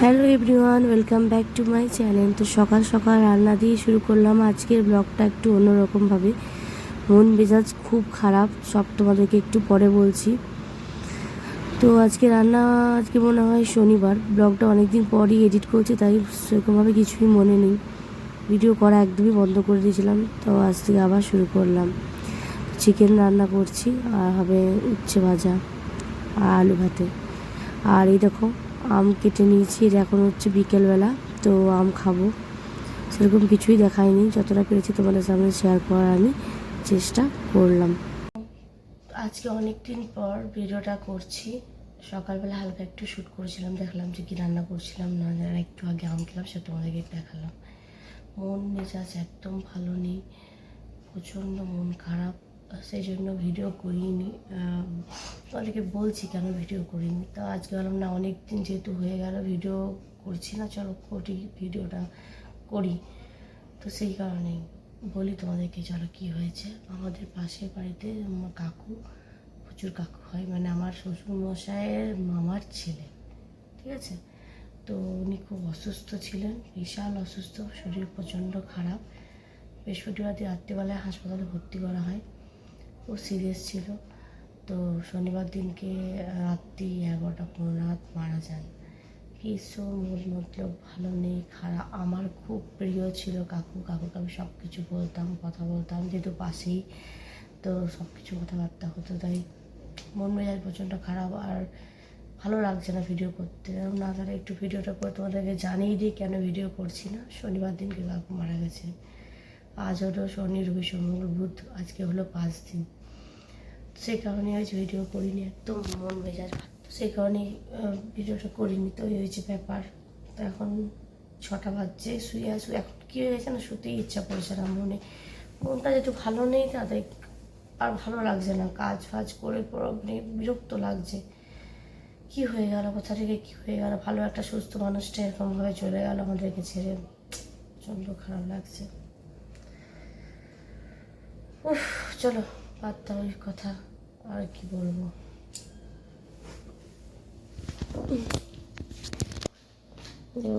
Hello everyone, welcome back to my channel. তো সকাল সকাল রান্না দিয়ে শুরু করলাম। আজকের ব্লগটা একটু অন্যরকমভাবে। মন মেজাজ খুব খারাপ, সব তোমাদেরকে একটু পরে বলছি। তো আজকে রান্না, আজকে মনে হয় শনিবার। ব্লগটা অনেক দিন পরই এডিট করছি, তাই সেরকমভাবে কিছুই মনে নেই। ভিডিও করা একদমই বন্ধ করে দিয়েছিলাম, তো আজ থেকে আবার শুরু করলাম। চিকেন রান্না করছি, আর হবে উচ্ছে ভাজা, আর আলু ভাতে। আর এই দেখো আম কেটে নিয়েছি, এটা এখন হচ্ছে বিকেলবেলা, তো আম খাব। সেরকম কিছুই দেখায়নি যতটা পেরেছি তোমাদের সামনে শেয়ার করার আমি চেষ্টা করলাম। আজকে অনেক দিন পর ভিডিওটা করছি, সকালবেলা হালকা একটু শ্যুট করেছিলাম, দেখলাম যে কী রান্না করছিলাম, না যারা একটু আগে আম খেলাম, সেটা তোমাদেরকে দেখালাম। মন মেজাজ একদম ভালো নেই, প্রচণ্ড মন খারাপ। সেই জন্য ভিডিও করিনি। অনেকে বলছি কেন ভিডিও করিনি। তো আজকে ভাবলাম, না অনেক দিন যেহেতু হয়ে গেল, ভিডিও করছি না, চলো করি, ভিডিওটা করি। তো সেই কারণেই বলি তোমাদেরকে, চলো কী হয়েছে? আমাদের পাশের বাড়িতে আমার কাকু, প্রচুর কাকু হয় মানে আমার শ্বশুরমশাইয়ের মামার ছেলে, ঠিক আছে? তো উনি খুব অসুস্থ ছিলেন, বিশাল অসুস্থ, শরীর প্রচণ্ড খারাপ। বৃহস্পতিবার রাত্রিবেলায় হাসপাতালে ভর্তি করা হয়। ও সিরিয়াস ছিল। তো শনিবার দিনকে রাত্রি এগারোটা পনেরো নাগাদ মারা যান ভীষণ মূল মতলব ভালো নেই, খারাপ। আমার খুব প্রিয় ছিল কাকু। কাকুকে আমি সব কিছু বলতাম, কথা বলতাম। যেহেতু পাশেই, তো সব কিছু কথাবার্তা হতো, তাই মন মেজাজ প্রচণ্ড খারাপ আর ভালো লাগছে না ভিডিও করতে। না তাহলে একটু ভিডিওটা করে তোমাদেরকে জানিয়ে দিই কেন ভিডিও করছি না। শনিবার দিনকে কাকু মারা গেছে। আজ হলো শনি, রবি, সোম বুধ। আজকে হলো পাঁচ দিন। সেই কারণে আজ ভিডিও করিনি একদম মন মেজাজ সেই কারণেই আহ, ভিডিওটা করিনি তো এই হয়েছে ব্যাপার। তো এখন ছটা বাজছে শুয়ে আসু এখন কী হয়ে গেছে না শুতেই ইচ্ছা করছে না মনে। মনটা যেহেতু ভালো নেই তাদের আর ভালো লাগছে না। কাজ ফাজ করে মানে বিরক্ত লাগছে। কি হয়ে গেল কোথা থেকে কি হয়ে গেল? ভালো একটা সুস্থ মানুষটা এরকমভাবে চলে গেল আমাদেরকে ছেড়ে। প্রচণ্ড খারাপ লাগছে। উফ চলো। দাও কথা আর কি বলব?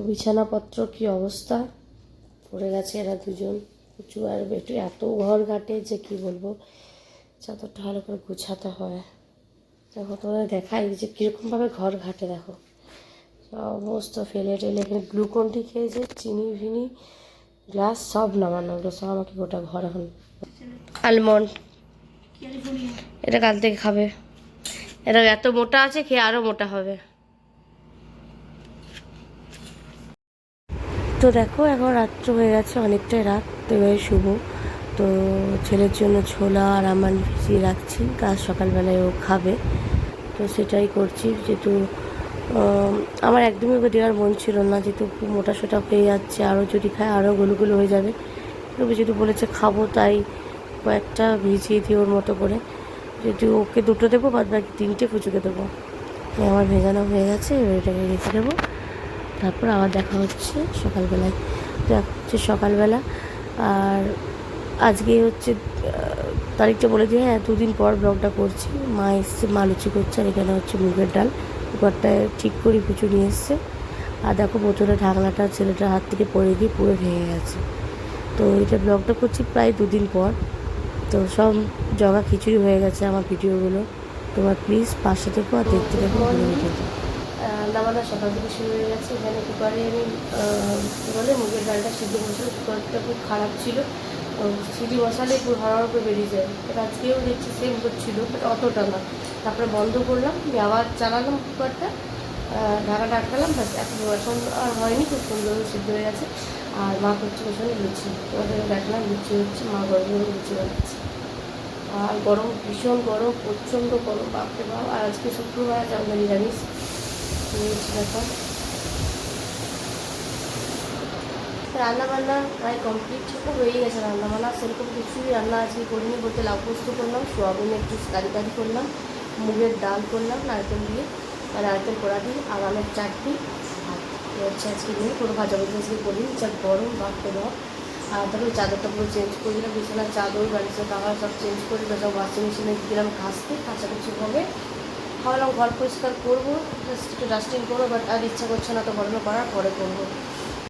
বিছানাপত্র কি অবস্থা? পড়ে গেছে এরা দুজন। উঁচু আর বেটু এত ঘর ঘাটে যে কি বলব? চাদরটা ভালো করে গুছাতে হয়। দেখো, তোমাদের দেখাই যে কীরকমভাবে ঘর ঘাটে, দেখো। সমস্ত ফেলে টেলে এখানে গ্লুকন্ডি খেয়েছে, চিনি ফিনি গ্লাস সব নামানো। সব আমাকে গোটা ঘর এখন। আলমন্ড। এটা কাল থেকে খাবে। এটা এত মোটা আছে, খেয়ে আরও মোটা হবে। তো দেখো, এখন রাত্র হয়ে গেছে অনেকটাই রাত। তো এবারে শুভ তো ছেলের জন্য ছোলা আর আমার ভিজিয়ে রাখছি। কাজ সকালবেলায় ও খাবে। তো সেটাই করছি। যেহেতু আমার একদমই ওকে দেওয়ার মন ছিল না। যেহেতু খুব মোটা সোটা হয়ে যাচ্ছে। আরও যদি খায় আরও গুলো হয়ে যাবে। তবে যেহেতু বলেছে খাব, তাই কয়েকটা ভিজিয়ে দিই ওর মতো করে। যদি ওকে দুটো দেবো, বাদ বাকি তিনটে ফুচুকে দেবো। আমার ভেজানো হয়ে গেছে এটাকে রেখে দেবো। তারপর আবার দেখা হচ্ছে সকালবেলায়। এখন হচ্ছে সকালবেলা। আর আজকে হচ্ছে তারিখটা বলে দিয়ে হ্যাঁ দুদিন পর ব্লগটা করছি। মা এসছে, মা লুচি করছে, আর এখানে হচ্ছে মুগের ডাল। ঘরটায় ঠিক করে কিছু নিয়ে এসছে। আর দেখো বোতলে ঢাকনাটা ছেলেটার হাত থেকে পড়ে গিয়ে পুরো ভেঙে গেছে। তো এটা ব্লগটা করছি প্রায় দুদিন পর। তো সব জগা খিচুড়ি হয়ে গেছে আমার ভিডিওগুলো। তোমার প্লিজ পাশে থেকো আর দেখতে দেখো রান্নাবান্না সকাল থেকে শুরু হয়ে গেছে। এখানে কুকারে আমি কী বলে মুগের ডালটা সিদ্ধ করেছিলাম কুকারটা খুব খারাপ ছিল। সিটি মশালে পুরো হড় করে বেরিয়ে যায়। এটা আজকেও দেখছি সেম করছিল বাট অতটা না। তারপরে বন্ধ করলাম আবার চালালাম কুকারটা। ঢাকাটা আটকালাম ব্যাস এখন এখন আর হয়নি, খুব সুন্দর সিদ্ধ হয়ে গেছে। আর মা করছে সঙ্গে লুচি। তোমাদের দেখলাম, লুচি হচ্ছে, মা গরম গরম লুচি বানাচ্ছে। আর গরম, ভীষণ গরম, প্রচণ্ড গরম, বাপরে বাপ। আর আজকে শুক্রবার আছে আমরা নিরামিষ। ব্যাপার। রান্না বান্না প্রায় কমপ্লিট হয়েই গেছে রান্না বান্না সেরকম কিছুই রান্না আজকে করিনি, বলতে পোস্ত করলাম, সোয়াবিন একটু কারি কারি করলাম, মুগের ডাল করলাম, নারকেল দিয়ে। নারকেল কোড়া দিই, আর আমের চাটনি। আর হচ্ছে আজকে নিয়ে পুরো ভাজা ভাজি আজকে করিনি যা গরম বাপরে বাপ আর তারপরে চাদরটা পুরো চেঞ্জ করে দিলাম। বিছানার চাদর বাড়িতে কাভার সব চেঞ্জ করে সব ওয়াশিং মেশিনে দিলাম ঘাসতে কাছাকাছি হবে। খাওয়ালাম ঘর পরিষ্কার করব। জাস্ট একটু ডাস্টিং করব বাট আর ইচ্ছা করছে না তো গরমে করার, পরে করব।